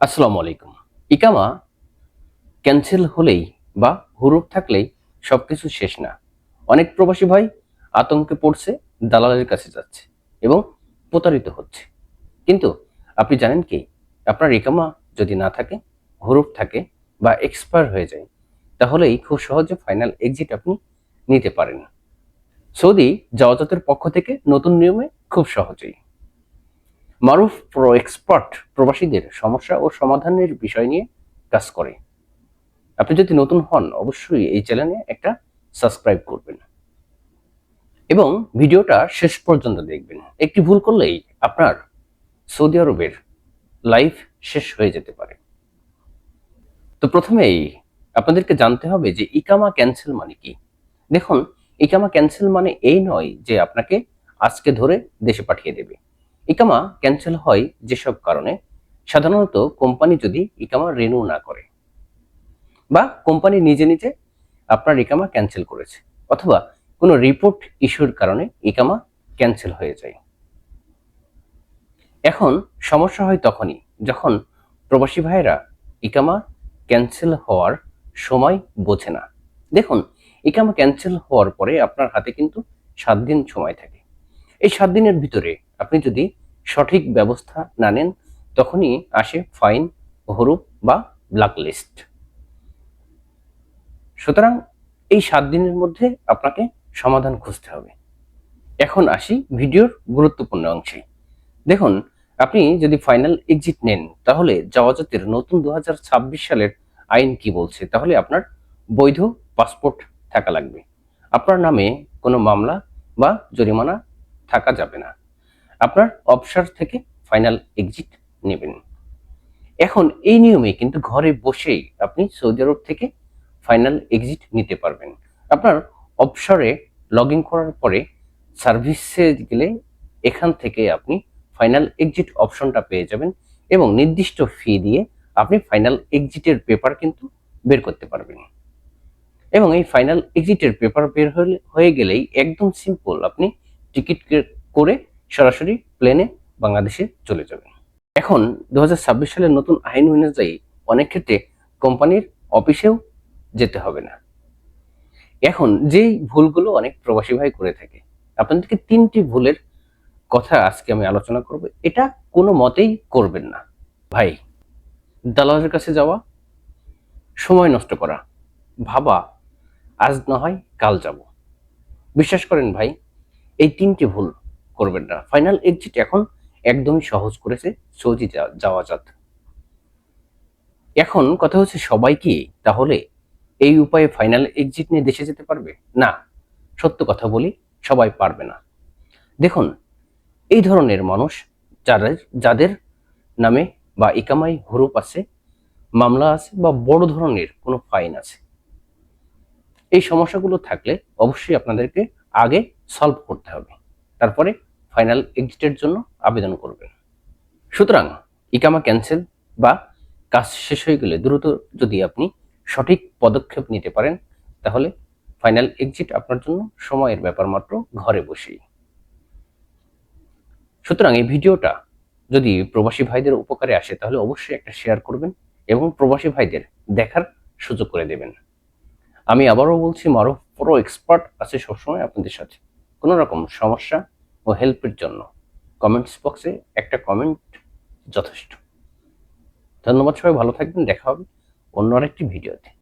আসসালামু আলাইকুম। ইকামা ক্যান্সেল হলেই বা হুরুপ থাকলেই সবকিছু শেষ না। অনেক প্রবাসী ভাই আতঙ্কে পড়ছে, দালালের কাছে যাচ্ছে এবং প্রতারিত হচ্ছে। কিন্তু আপনি জানেন কি? আপনার ইকামা যদি না থাকে, হুরুপ থাকে বা এক্সপায়ার হয়ে যায়, তাহলেই খুব সহজে ফাইনাল এক্সিট আপনি নিতে পারেন। সৌদি জাওয়াজাতের পক্ষ থেকে নতুন নিয়মে খুব সহজেই। মারুফ প্রো এক্সপার্ট প্রবাসীদের সমস্যা ও সমাধানের বিষয় নিয়ে কাজ করে। আপনি যদি নতুন হন, অবশ্যই এই চ্যানেলে একটা সাবস্ক্রাইব করবেন। এবং ভিডিওটা শেষ পর্যন্ত দেখবেন। একটি ভুল করলেই আপনার সৌদি আরবের লাইফ শেষ হয়ে যেতে পারে। তো প্রথমেই আপনাদেরকে জানতে হবে যে ইকামা ক্যান্সেল মানে কি? দেখুন, ইকামা ক্যান্সেল মানে এই নয় যে আপনাকে আজকে ধরে দেশে পাঠিয়ে দেবে। ইকামা ক্যান্সেল হয় যেসব কারণে, সাধারণত কোম্পানি যদি ইকামা রিনিউ না করে বা কোম্পানি নিজে নিজে আপনার ইকামা ক্যান্সেল করেছে অথবা কোনো রিপোর্ট ইস্যুর কারণে ইকামা ক্যান্সেল হয়ে যায়। এখন সমস্যা হয় তখনই যখন প্রবাসী ভাইয়েরা ইকামা ক্যান্সেল হওয়ার সময় বোঝে না। দেখুন, ইকামা ক্যান্সেল হওয়ার পরে আপনার হাতে কিন্তু সাত দিন সময় থাকে। এই সাত দিনের ভিতরে আপনি যদি সঠিক ব্যবস্থা না নেন, তখনই আসে ফাইন, হরুপ বা ব্ল্যাক লিস্ট সুতরাং এই সাত দিনের মধ্যে আপনাকে সমাধান খুঁজতে হবে। এখন আসি ভিডিওর গুরুত্বপূর্ণ অংশে। দেখুন, আপনি যদি ফাইনাল এক্সিট নেন, তাহলে জাওয়াজাতের নতুন দু হাজার ছাব্বিশ সালের আইন কি বলছে, তাহলে আপনার বৈধ পাসপোর্ট থাকা লাগবে। আপনার নামে কোনো মামলা বা জরিমানা থাকা যাবে না। আপনার অবসর থেকে ফাইনাল এক্সিট নেবেন। এখন এই নিয়মে কিন্তু ঘরে বসেই আপনি সৌদি আরব থেকে ফাইনাল এক্সিট নিতে পারবেন। আপনার অবসরে লগ ইন করার পরে সার্ভিসে গেলে এখান থেকে আপনি ফাইনাল এক্সিট অপশনটা পেয়ে যাবেন এবং নির্দিষ্ট ফি দিয়ে আপনি ফাইনাল এক্সিটের পেপার কিন্তু বের করতে পারবেন। এবং এই ফাইনাল এক্সিটের পেপার বের হয়ে গেলেই একদম সিম্পল আপনি টিকিট করে সরাসরি প্লেনে বাংলাদেশে চলে যাবেন। এখন দু সালের নতুন আইন অনুযায়ী অনেক ক্ষেত্রে কোম্পানির অফিসেও যেতে হবে না। এখন যেই ভুলগুলো অনেক প্রবাসী ভাই করে থাকে, আপনাদেরকে তিনটি ভুলের কথা আজকে আমি আলোচনা করব। এটা কোনো মতেই করবেন না। ভাই, দালালের কাছে যাওয়া, সময় নষ্ট করা, ভাবা, আজ না হয় কাল যাব। বিশ্বাস করেন ভাই, এই তিনটি ভুল করবেন না। ফাইনাল এক্সিট এখন একদমই সহজ করেছে সৌদি যাওয়া যাত। এখন কথা হচ্ছে সবাই কি তাহলে এই উপায়ে ফাইনাল এক্সিট নিয়ে দেশে যেতে পারবে? না, সত্য কথা বলি, সবাই পারবে না। দেখুন, এই ধরনের মানুষ যারা যাদের নামে বা ইকামাই হরুপ আছে, মামলা আছে বা বড় ধরনের কোনো ফাইন আছে, এই সমস্যাগুলো থাকলে অবশ্যই আপনাদেরকে আগে সলভ করতে হবে। তারপরে ফাইনাল এক্সিটের জন্য আবেদন করবেন সুতরাং, ইকামা ক্যান্সেল বা কাজ শেষ হয়ে গেলে দ্রুত যদি আপনি সঠিক পদক্ষেপ নিতে পারেন, তাহলে ফাইনাল এক্সিট আপনার জন্য সময়ের ব্যাপার মাত্র ঘরে বসেই। সুতরাং এই ভিডিওটা যদি প্রবাসী ভাইদের উপকারে আসে, তাহলে অবশ্যই একটা শেয়ার করবেন এবং প্রবাসী ভাইদের দেখার সুযোগ করে দেবেন। আমি আবারও বলছি মারো পুরো এক্সপার্ট আছে সবসময় আপনাদের সাথে। কোনো রকম সমস্যা ও হেল্পের জন্য। কমেন্টস বক্সে একটা কমেন্ট যথেষ্ট। ধন্যবাদ সবাই, ভালো থাকবেন, দেখা হবে অন্য আরেকটি ভিডিওতে।